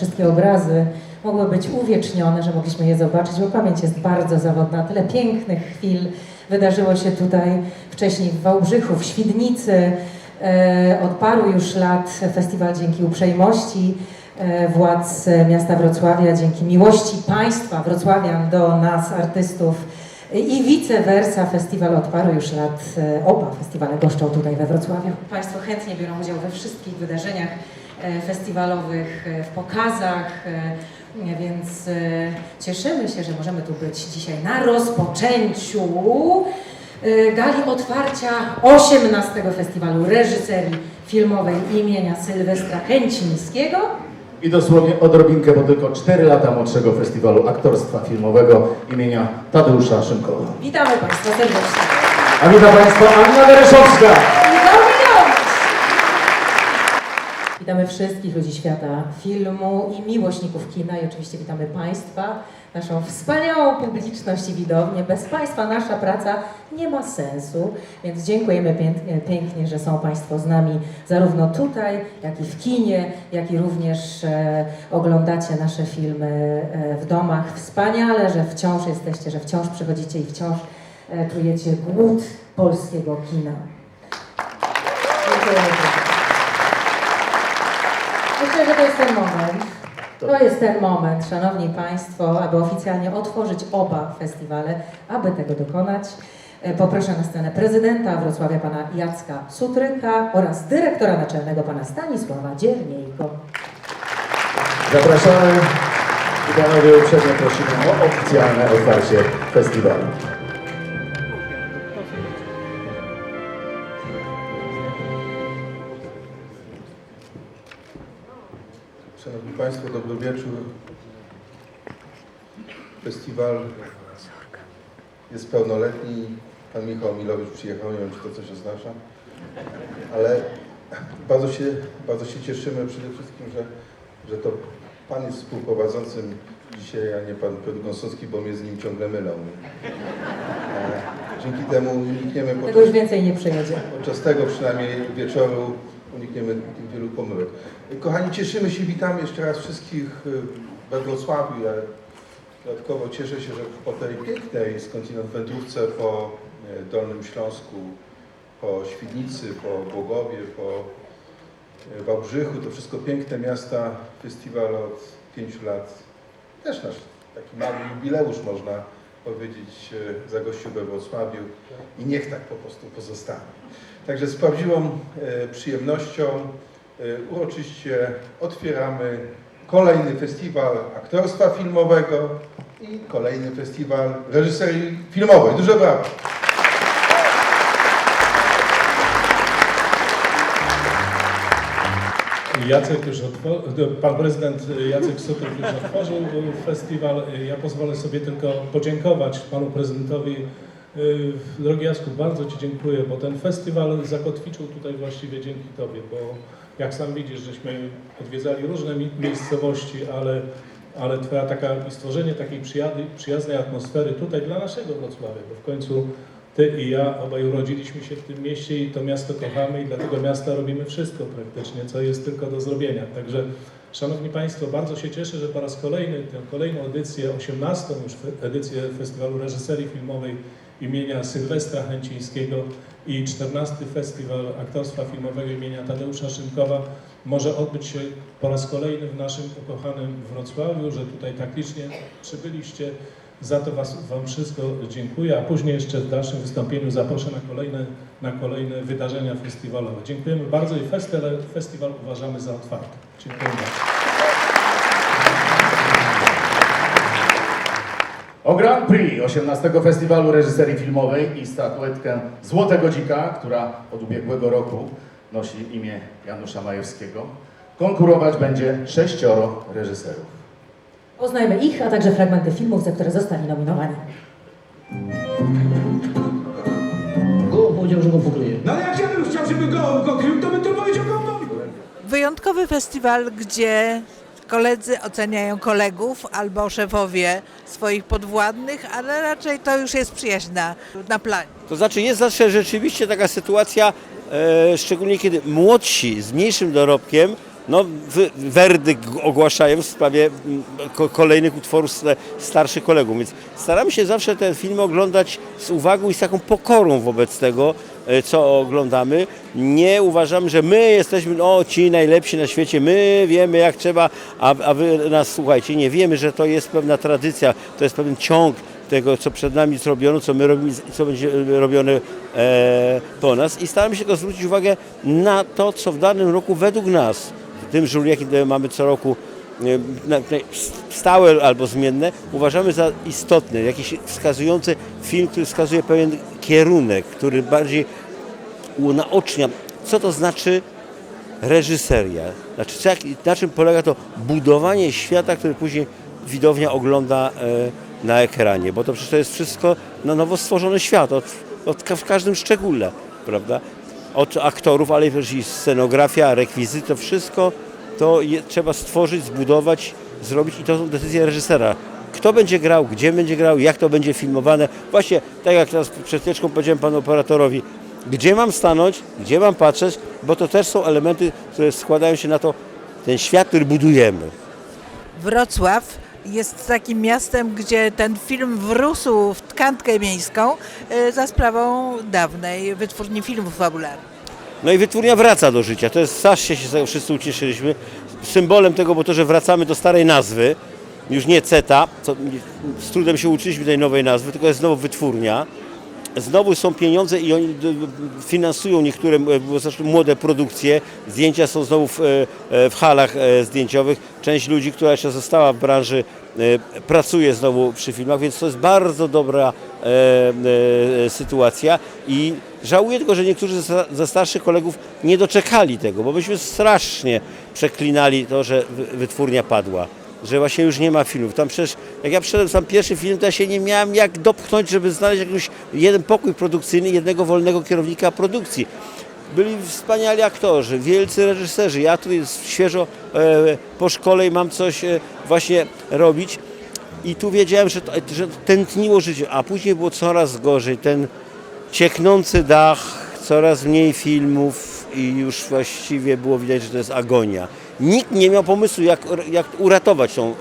wszystkie obrazy mogły być uwiecznione, że mogliśmy je zobaczyć, bo pamięć jest bardzo zawodna. Tyle pięknych chwil wydarzyło się tutaj wcześniej w Wałbrzychu, w Świdnicy. E, Od paru już lat festiwal dzięki uprzejmości e, władz miasta Wrocławia, dzięki miłości państwa wrocławian do nas, artystów, i vice versa, festiwal od paru już lat, e, oba festiwale goszczą tutaj we Wrocławiu. Państwo chętnie biorą udział we wszystkich wydarzeniach festiwalowych, e, w pokazach, e, więc e, cieszymy się, że możemy tu być dzisiaj na rozpoczęciu e, gali otwarcia 18 Festiwalu Reżyserii Filmowej imienia Sylwestra Chęcińskiego. I dosłownie odrobinkę, bo tylko 4 lata młodszego festiwalu aktorstwa filmowego imienia Tadeusza Szymkowa. Witamy Państwa serdecznie. A witam Państwa Anna Dereszowska. Witamy wszystkich ludzi świata filmu i miłośników kina i oczywiście witamy Państwa, naszą wspaniałą publiczność i widownię. Bez Państwa nasza praca nie ma sensu, więc dziękujemy pięknie, że są Państwo z nami zarówno tutaj, jak i w kinie, jak i również e, oglądacie nasze filmy e, w domach. Wspaniale, że wciąż jesteście, że wciąż przychodzicie i wciąż e, czujecie głód polskiego kina. Dziękujemy bardzo. Myślę, że to jest ten moment. To jest ten moment, Szanowni Państwo, aby oficjalnie otworzyć oba festiwale. Aby tego dokonać, e, poproszę na scenę prezydenta Wrocławia, pana Jacka Sutryka oraz dyrektora naczelnego, pana Stanisława Dzierniejko. Zapraszamy i panowie uprzejmie prosimy o oficjalne otwarcie festiwalu. Państwo, dobry wieczór. Festiwal jest pełnoletni. Pan Michał Milowicz przyjechał, nie wiem, czy to coś oznacza. Ale bardzo się, bardzo się cieszymy przede wszystkim, że, że to Pan jest współprowadzącym dzisiaj, a nie Pan Piotr Gąsowski, bo mnie z nim ciągle mylą. E, Dzięki temu unikniemy Tego już więcej nie przyjedzie. Podczas tego przynajmniej wieczoru unikniemy tych wielu pomyłek. Kochani, cieszymy się, witamy jeszcze raz wszystkich y, we Wrocławiu. Ja dodatkowo cieszę się, że po tej pięknej skądinąd wędrówce po y, Dolnym Śląsku, po Świdnicy, po Głogowie, po y, Wałbrzychu, to wszystko piękne miasta, festiwal od pięciu lat, też nasz taki mały jubileusz można powiedzieć, y, zagościł we Wrocławiu i niech tak po prostu pozostanie. Także z prawdziwą przyjemnością uroczyście otwieramy kolejny festiwal aktorstwa filmowego i kolejny festiwal reżyserii filmowej. Duże brawa! Jacek już otworzył, pan prezydent Jacek Sutryk już otworzył festiwal. Ja pozwolę sobie tylko podziękować panu prezydentowi. Drogi Jacku, bardzo Ci dziękuję, bo ten festiwal zakotwiczył tutaj właściwie dzięki Tobie, bo jak sam widzisz, żeśmy odwiedzali różne mi- miejscowości, ale, ale Twoja taka, stworzenie takiej przyjaznej, atmosfery tutaj dla naszego Wrocławia, bo w końcu Ty i ja obaj urodziliśmy się w tym mieście i to miasto kochamy i dla tego miasta robimy wszystko praktycznie, co jest tylko do zrobienia. Także Szanowni Państwo, bardzo się cieszę, że po raz kolejny, tę kolejną edycję, 18 już edycję Festiwalu Reżyserii Filmowej imienia Sylwestra Chęcińskiego i 14 Festiwal Aktorstwa Filmowego imienia Tadeusza Szymkowa może odbyć się po raz kolejny w naszym ukochanym Wrocławiu, że tutaj tak licznie przybyliście. Za to was, Wam wszystko dziękuję, a później jeszcze w dalszym wystąpieniu zaproszę na kolejne, na kolejne wydarzenia festiwalowe. Dziękujemy bardzo i festiwal, festiwal uważamy za otwarty. Dziękuję bardzo. Grand Prix 18 Festiwalu Reżyserii Filmowej i statuetkę Złotego Dzika, która od ubiegłego roku nosi imię Janusza Majewskiego, konkurować będzie sześcioro reżyserów. Poznajmy ich, a także fragmenty filmów, za które zostali nominowani. Go powiedział, że go pokryje. No ale jak ja bym chciał, żeby go, go krył, to bym to powiedział go. Wyjątkowy festiwal, gdzie koledzy oceniają kolegów albo szefowie swoich podwładnych, ale raczej to już jest przyjaźń na, na planie. To znaczy jest zawsze rzeczywiście taka sytuacja e, szczególnie kiedy młodsi z mniejszym dorobkiem no, werdykt ogłaszają w sprawie ko- kolejnych utworów sta- starszych kolegów. Więc staramy się zawsze te filmy oglądać z uwagą i z taką pokorą wobec tego, e, co oglądamy. Nie uważamy, że my jesteśmy no, ci najlepsi na świecie, my wiemy jak trzeba, a, a wy nas słuchajcie. Nie wiemy, że to jest pewna tradycja, to jest pewien ciąg tego, co przed nami zrobiono, co my robimy co będzie e, robione e, po nas. I staramy się tylko zwrócić uwagę na to, co w danym roku według nas, tym jury, jaki mamy co roku, stałe albo zmienne, uważamy za istotny, jakiś wskazujący film, który wskazuje pewien kierunek, który bardziej unaocznia, co to znaczy reżyseria. Znaczy, na czym polega to budowanie świata, który później widownia ogląda e, na ekranie, bo to przecież to jest wszystko na nowo stworzony świat, od, od, w każdym szczególe, prawda? Od aktorów, ale też i scenografia, rekwizyt, to wszystko to je, trzeba stworzyć, zbudować, zrobić i to są decyzje reżysera. Kto będzie grał, gdzie będzie grał, jak to będzie filmowane. Właśnie tak jak teraz przed chwileczką powiedziałem panu operatorowi, gdzie mam stanąć, gdzie mam patrzeć, bo to też są elementy, które składają się na to, ten świat, który budujemy. Wrocław jest takim miastem, gdzie ten film wrósł w tkankę miejską e, za sprawą dawnej wytwórni filmów fabularnych. No i wytwórnia wraca do życia. To jest strasznie się z tego wszyscy ucieszyliśmy. Symbolem tego było to, że wracamy do starej nazwy, już nie CETA, co z trudem się uczyliśmy tej nowej nazwy, tylko jest znowu wytwórnia. Znowu są pieniądze i oni finansują niektóre zresztą młode produkcje. Zdjęcia są znowu w, e, e, w halach e, zdjęciowych. Część ludzi, która jeszcze została w branży, e, pracuje znowu przy filmach, więc to jest bardzo dobra e, e, sytuacja i żałuję tylko, że niektórzy ze- starszych kolegów nie doczekali tego, bo myśmy strasznie przeklinali to, że wy- wytwórnia padła że właśnie już nie ma filmów. Tam przecież, jak ja przyszedłem sam pierwszy film, to ja się nie miałem jak dopchnąć, żeby znaleźć jakiś jeden pokój produkcyjny, jednego wolnego kierownika produkcji. Byli wspaniali aktorzy, wielcy reżyserzy. Ja tu jest świeżo e, po szkole i mam coś e, właśnie robić. I tu wiedziałem, że, to, że tętniło życie, a później było coraz gorzej. Ten cieknący dach, coraz mniej filmów i już właściwie było widać, że to jest agonia. Nikt nie miał pomysłu, jak, jak uratować tą e,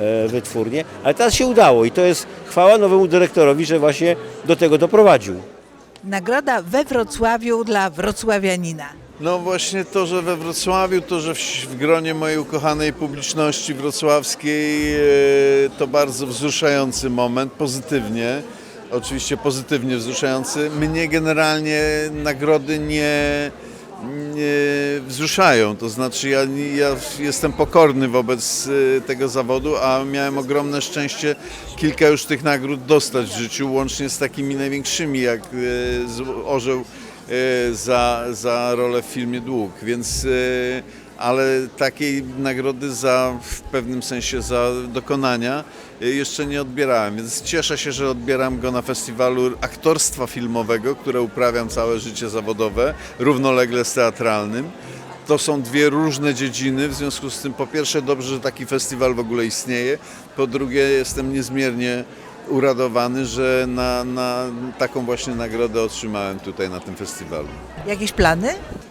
e, wytwórnię, ale teraz się udało i to jest chwała nowemu dyrektorowi, że właśnie do tego doprowadził. Nagroda we Wrocławiu dla wrocławianina. No właśnie to, że we Wrocławiu, to, że w, w gronie mojej ukochanej publiczności wrocławskiej e, to bardzo wzruszający moment, pozytywnie, oczywiście pozytywnie wzruszający. Mnie generalnie nagrody nie wzruszają, to znaczy ja, ja jestem pokorny wobec e, tego zawodu, a miałem ogromne szczęście kilka już tych nagród dostać w życiu, łącznie z takimi największymi jak z- Orzeł e, za, za rolę w filmie Dług, więc ale takiej nagrody za w pewnym sensie za dokonania e, jeszcze nie odbierałem, więc cieszę się, że odbieram go na festiwalu aktorstwa filmowego, które uprawiam całe życie zawodowe, równolegle z teatralnym. To są dwie różne dziedziny, w związku z tym po pierwsze dobrze, że taki festiwal w ogóle istnieje, po drugie jestem niezmiernie uradowany, że na, na taką właśnie nagrodę otrzymałem tutaj na tym festiwalu. Jakieś plany?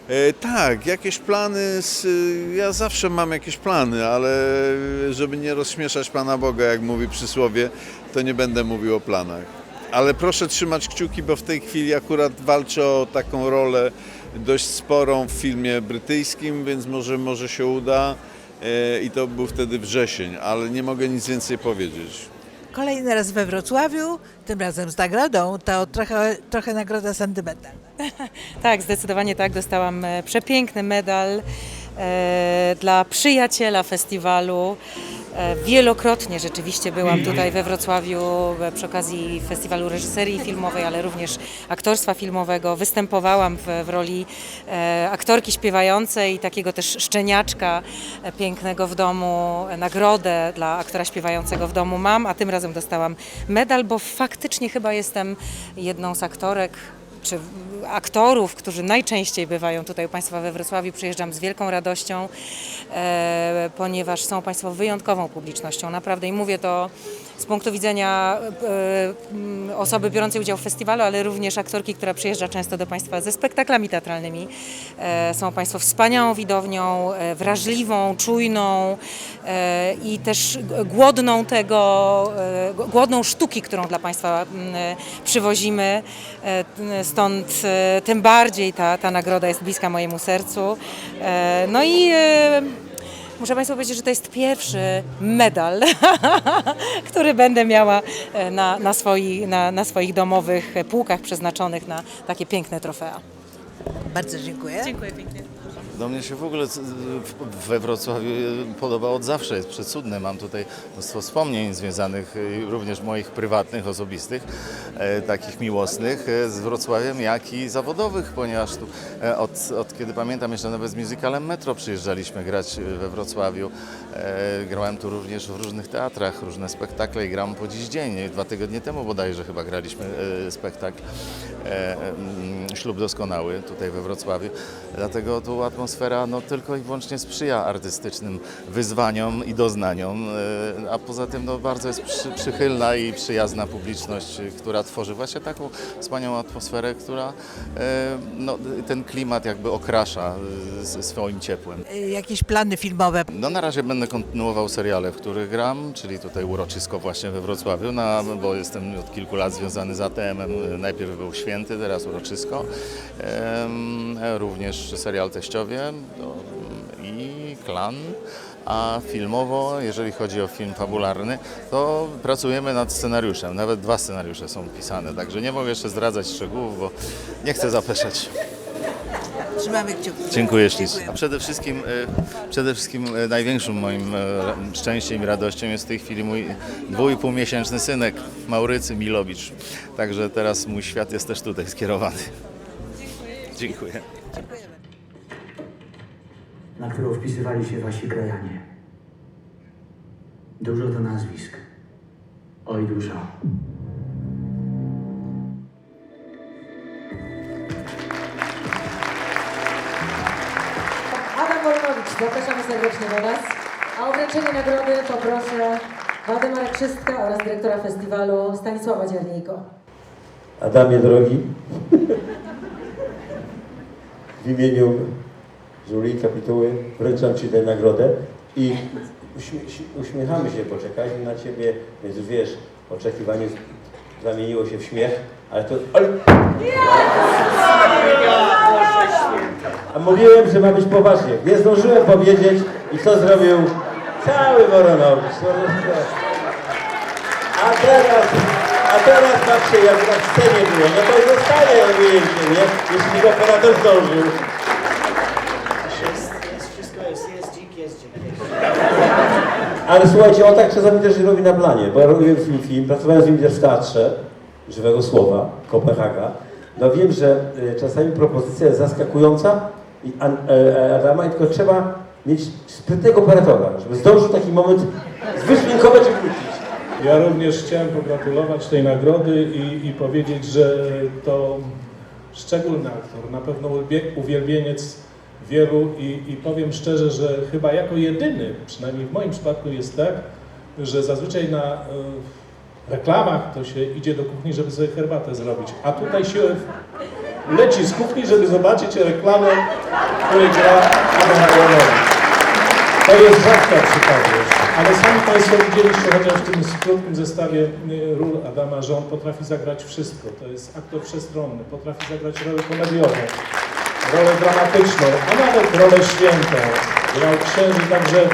E, tak, jakieś plany, z, ja zawsze mam jakieś plany, ale żeby nie rozśmieszać Pana Boga, jak mówi przysłowie, to nie będę mówił o planach. Ale proszę trzymać kciuki, bo w tej chwili akurat walczę o taką rolę dość sporą w filmie brytyjskim, więc może, może się uda e, i to był wtedy wrzesień, ale nie mogę nic więcej powiedzieć. Kolejny raz we Wrocławiu, tym razem z nagrodą, to trochę, trochę nagroda sentymentalna. Tak, zdecydowanie tak. Dostałam e, przepiękny medal e, dla przyjaciela festiwalu. E, wielokrotnie rzeczywiście byłam tutaj we Wrocławiu e, przy okazji Festiwalu Reżyserii Filmowej, ale również aktorstwa filmowego. Występowałam w, w roli e, aktorki śpiewającej takiego też szczeniaczka pięknego w domu. Nagrodę dla aktora śpiewającego w domu mam, a tym razem dostałam medal, bo faktycznie chyba jestem jedną z aktorek czy aktorów, którzy najczęściej bywają tutaj u Państwa we Wrocławiu. Przyjeżdżam z wielką radością, e, ponieważ są Państwo wyjątkową publicznością. Naprawdę i mówię to z punktu widzenia e, m, osoby biorącej udział w festiwalu, ale również aktorki, która przyjeżdża często do Państwa ze spektaklami teatralnymi. E, Są Państwo wspaniałą widownią, e, wrażliwą, czujną e, i też głodną tego, e, głodną sztuki, którą dla Państwa przywozimy. E, Stąd e, tym bardziej ta, ta nagroda jest bliska mojemu sercu. E, No i e, Muszę Państwu powiedzieć, że to jest pierwszy medal, który będę miała e, na, na, swoi, na, na swoich domowych półkach przeznaczonych na takie piękne trofea. Bardzo dziękuję. Dziękuję pięknie. Do mnie się w ogóle we Wrocławiu podoba od zawsze, jest przecudne. Mam tutaj mnóstwo wspomnień związanych y, również moich prywatnych, osobistych, e, takich miłosnych e, z Wrocławiem, jak i zawodowych, ponieważ tu e, od, od kiedy pamiętam jeszcze nawet z musicalem Metro przyjeżdżaliśmy grać e, we Wrocławiu. E, Grałem tu również w różnych teatrach, różne spektakle i gram po dziś dzień. Dwa tygodnie temu bodajże chyba graliśmy e, spektakl e, Ślub Doskonały tutaj we Wrocławiu. Dlatego tu atmosfera no, tylko i wyłącznie sprzyja artystycznym wyzwaniom i doznaniom, e, a poza tym no, bardzo jest przy, przychylna i przyjazna publiczność, która tworzy właśnie taką wspaniałą atmosferę, która e, no, ten klimat jakby okrasza e, swoim ciepłem. Jakieś plany filmowe? No na razie będę kontynuował seriale, w których gram, czyli tutaj uroczysko właśnie we Wrocławiu, na, bo jestem od kilku lat związany z ATM-em. Najpierw był Święty, teraz uroczysko. Również serial Teściowie i Klan. A filmowo, jeżeli chodzi o film fabularny, to pracujemy nad scenariuszem. Nawet dwa scenariusze są pisane, także nie mogę jeszcze zdradzać szczegółów, bo nie chcę zapeszać. Trzymamy kciuki. Dziękuję ślicznie. A przede wszystkim, e, przede wszystkim e, największym moim e, szczęściem i radością jest w tej chwili mój dwójpół miesięczny synek Maurycy Milowicz. Także teraz mój świat jest też tutaj skierowany. Dziękuję. Na którą wpisywali się wasi krajanie. Dużo to nazwisk. Oj, dużo. Adam Wolnowicz, zapraszamy serdecznie do nas. A o wręczenie nagrody poproszę Waldemara Krzystka oraz dyrektora festiwalu Stanisława Dziarniejko. Adamie drogi, w imieniu jury kapituły wręczam Ci tę nagrodę i uśmie uśmiechamy się, poczekaliśmy na Ciebie, więc wiesz, oczekiwanie zamieniło się w śmiech, ale to... A mówiłem, że ma być poważnie. Nie zdążyłem powiedzieć i co zrobił cały Woronowicz. A teraz, a teraz patrzcie, jak na scenie było. No to zostanie ujęcie, nie? Jeśli go operator zdążył. Ale słuchajcie, on tak czasami też robi na planie, bo ja robiłem nim film, pracowałem z nim też w teatrze Żywego Słowa, Kopenhaga. No wiem, że y, czasami propozycja jest zaskakująca i e, e, Adama, i tylko trzeba mieć sprytnego operatora, żeby zdążył taki moment wyszminkować i wrócić. Ja również chciałem pogratulować tej nagrody i, i powiedzieć, że to szczególny aktor, na pewno uwielbie- uwielbieniec wielu i, i powiem szczerze, że chyba jako jedyny, przynajmniej w moim przypadku jest tak, że zazwyczaj na e, reklamach to się idzie do kuchni, żeby sobie herbatę zrobić, a tutaj się leci z kuchni, żeby zobaczyć reklamę, której gra Adam Wolowicz. To jest rzadka przypadłość, ale sami Państwo widzieliście chociaż w tym krótkim zestawie y, ról Adama, że on potrafi zagrać wszystko. To jest aktor wszechstronny, potrafi zagrać rolę komediową, rolę dramatyczną, a nawet rolę świętą. Grał księży, także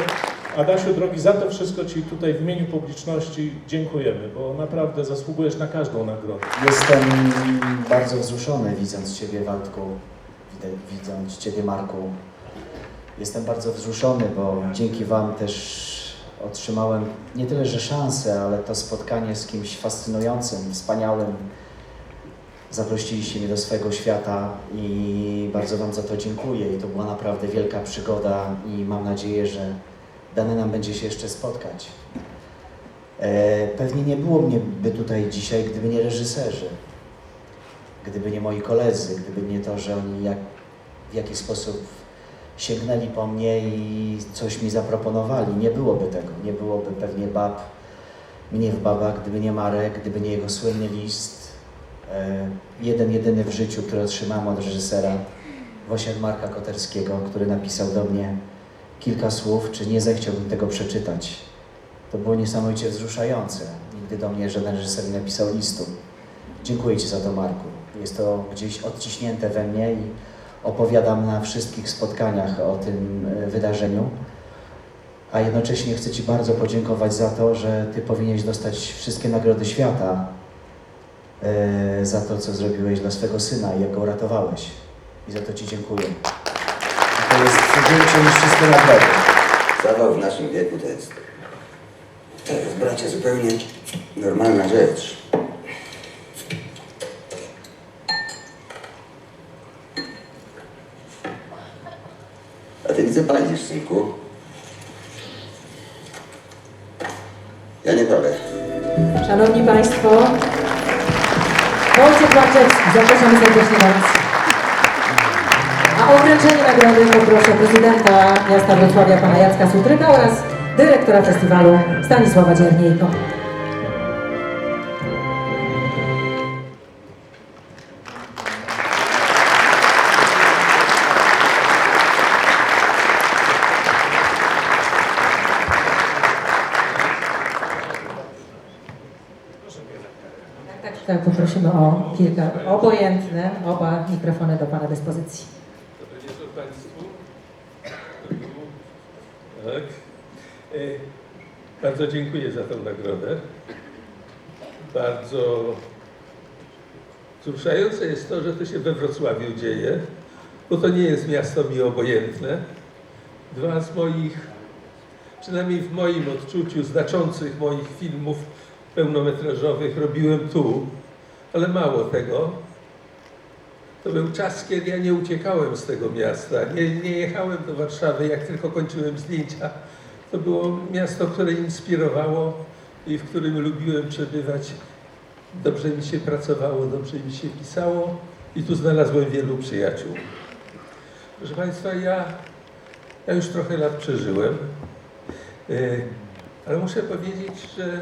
Adasiu drogi, za to wszystko Ci tutaj w imieniu publiczności dziękujemy, bo naprawdę zasługujesz na każdą nagrodę. Jestem bardzo wzruszony widząc Ciebie, Waldku, widząc Ciebie, Marku. Jestem bardzo wzruszony, bo dzięki Wam też otrzymałem nie tyle, że szansę, ale to spotkanie z kimś fascynującym, wspaniałym. Zaprosiliście mnie do swojego świata i bardzo Wam za to dziękuję. I to była naprawdę wielka przygoda i mam nadzieję, że dane nam będzie się jeszcze spotkać. E, pewnie nie było mnie by tutaj dzisiaj, gdyby nie reżyserzy. gdyby nie moi koledzy, gdyby nie to, że oni jak, w jakiś sposób sięgnęli po mnie i coś mi zaproponowali, nie byłoby tego. Nie byłoby pewnie bab, mnie w babach, gdyby nie Marek, gdyby nie jego słynny list. E, jeden, jedyny w życiu, który otrzymałem od reżysera, właśnie Marka Koterskiego, który napisał do mnie kilka słów, czy nie zechciałbym tego przeczytać. To było niesamowicie wzruszające. Nigdy do mnie żaden reżyser nie napisał listu. Dziękuję Ci za to, Marku. Jest to gdzieś odciśnięte we mnie i opowiadam na wszystkich spotkaniach o tym e, wydarzeniu. A jednocześnie chcę Ci bardzo podziękować za to, że Ty powinieneś dostać wszystkie nagrody świata e, za to, co zrobiłeś dla swego syna i jak go uratowałeś. I za to Ci dziękuję. I to jest większe niż wszystkie nagrody. Zawał w naszym wieku to jest, to jest bracie zupełnie normalna rzecz. A ty widzę palisz, synku. Ja nie palę. Szanowni Państwo, Wojciech Barczewski, zapraszamy serdecznie nas. A o wręczenie nagrody poproszę prezydenta miasta Wrocławia, pana Jacka Sutryka oraz dyrektora festiwalu Stanisława Dzierniejko. Tak, poprosimy o kilka, obojętne, oba mikrofony do Pana dyspozycji. Dobry wieczór Państwu. Tak. E, Bardzo dziękuję za tę nagrodę. Bardzo wzruszające jest to, że to się we Wrocławiu dzieje, bo to nie jest miasto mi obojętne. Dwa z moich, przynajmniej w moim odczuciu, znaczących moich filmów pełnometrażowych robiłem tu, ale mało tego. To był czas, kiedy ja nie uciekałem z tego miasta, nie, nie jechałem do Warszawy, jak tylko kończyłem zdjęcia. To było miasto, które inspirowało i w którym lubiłem przebywać. Dobrze mi się pracowało, dobrze mi się pisało i tu znalazłem wielu przyjaciół. Proszę Państwa, ja, ja już trochę lat przeżyłem, yy, ale muszę powiedzieć, że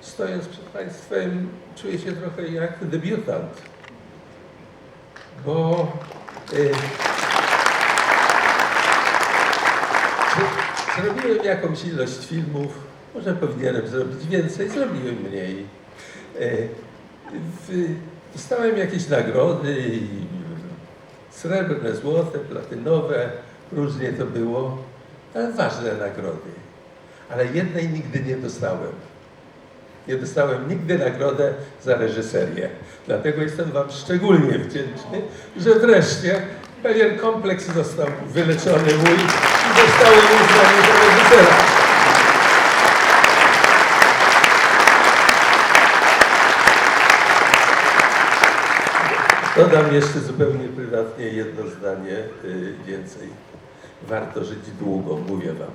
stojąc przed Państwem czuję się trochę jak debiutant bo y, z- zrobiłem jakąś ilość filmów, może powinienem zrobić więcej, zrobiłem mniej. Y, w, dostałem jakieś nagrody, srebrne, złote, platynowe, różnie to było, ale ważne nagrody. Ale jednej nigdy nie dostałem. Nie dostałem nigdy nagrodę za reżyserię. Dlatego jestem Wam szczególnie wdzięczny, że wreszcie pewien kompleks został wyleczony mój i zostałem uznany za reżysera. Dodam jeszcze zupełnie prywatnie jedno zdanie y, więcej. Warto żyć długo, mówię Wam.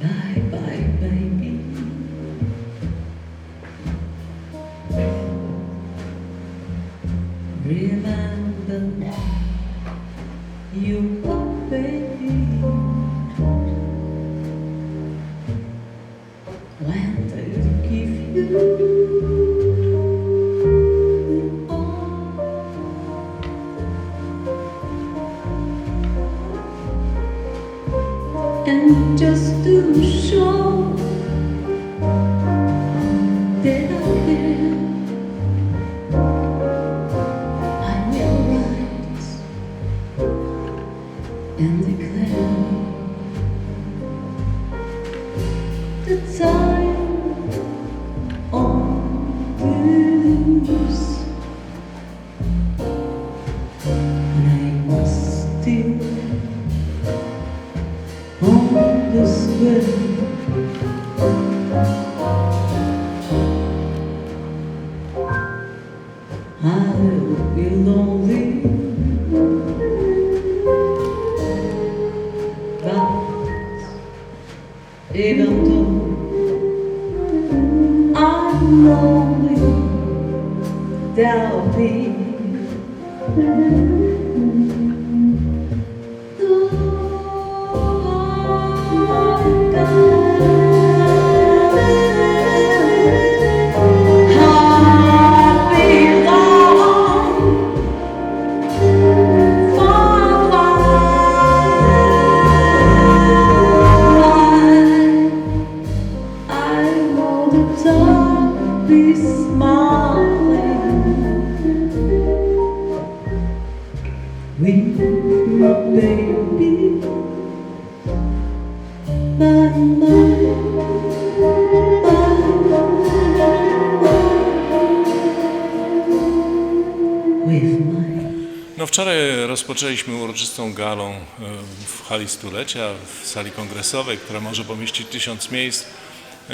Bye, That'll be. No wczoraj rozpoczęliśmy uroczystą galą e, w hali stulecia, w sali kongresowej, która może pomieścić tysiąc miejsc.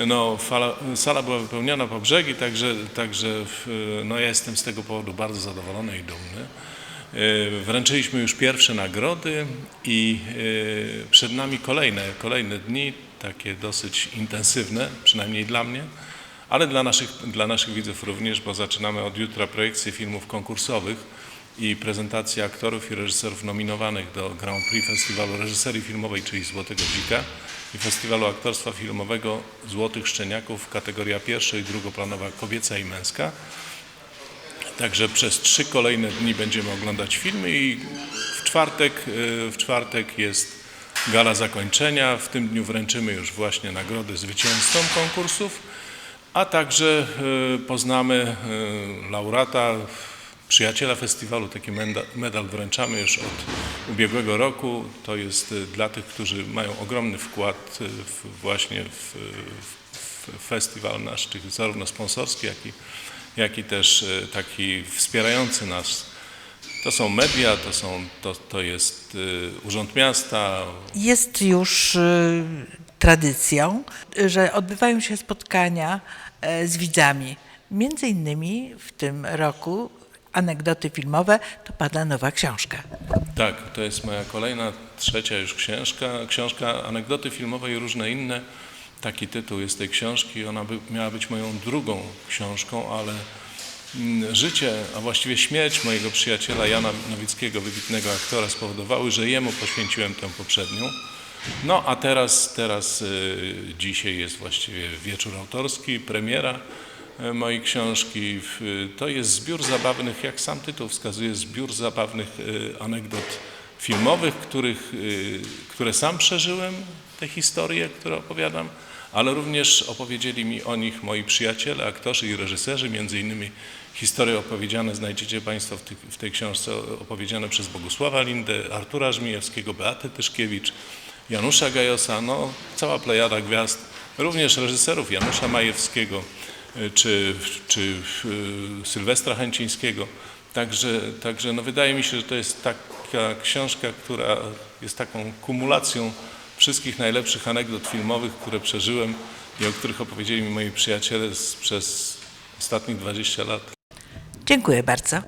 No, fala, sala była wypełniona po brzegi, także, także w- no, ja jestem z tego powodu bardzo zadowolony i dumny. E, Wręczyliśmy już pierwsze nagrody i e, przed nami kolejne, kolejne dni, takie dosyć intensywne, przynajmniej dla mnie, ale dla naszych, dla naszych widzów również, bo zaczynamy od jutra projekcje filmów konkursowych i prezentację aktorów i reżyserów nominowanych do Grand Prix Festiwalu Reżyserii Filmowej, czyli Złotego Dzika i Festiwalu Aktorstwa Filmowego Złotych Szczeniaków, kategoria pierwsza i drugoplanowa kobieca i męska. Także przez trzy kolejne dni będziemy oglądać filmy i w czwartek, y, w czwartek jest gala zakończenia. W tym dniu wręczymy już właśnie nagrody zwycięzcom konkursów, a także y, poznamy y, laureata, przyjaciela festiwalu. Taki medal wręczamy już od ubiegłego roku. To jest y, dla tych, którzy mają ogromny wkład w, właśnie w, w, festiwal nasz, zarówno sponsorski, jak i jak i też e, taki wspierający nas. To są media, to, są, to, to jest e, Urząd Miasta, Jest już tradycją, że odbywają się spotkania e, z widzami. Między innymi w tym roku anegdoty filmowe to pada nowa książka. Tak, to jest moja kolejna, trzecia już książka, książka anegdoty filmowe i różne inne. Taki tytuł jest tej książki. Ona by, miała być moją drugą książką, ale mm, życie, a właściwie śmierć mojego przyjaciela Jana Nowickiego, wybitnego aktora, spowodowały, że jemu poświęciłem tę poprzednią. No a teraz, teraz y, dzisiaj jest właściwie wieczór autorski, premiera y, mojej książki. W- To jest zbiór zabawnych, jak sam tytuł wskazuje, zbiór zabawnych y, anegdot filmowych, których, y, które sam przeżyłem, te historie, które opowiadam, ale również opowiedzieli mi o nich moi przyjaciele, aktorzy i reżyserzy, między innymi historie opowiedziane znajdziecie Państwo w tej książce opowiedziane przez Bogusława Lindę, Artura Żmijewskiego, Beatę Tyszkiewicz, Janusza Gajosa, no cała plejada gwiazd, również reżyserów Janusza Majewskiego y, czy, czy y, Sylwestra Chęcińskiego. Także, także no wydaje mi się, że to jest taka książka, która jest taką kumulacją wszystkich najlepszych anegdot filmowych, które przeżyłem i o których opowiedzieli mi moi przyjaciele z, przez ostatnich 20 lat. Dziękuję bardzo.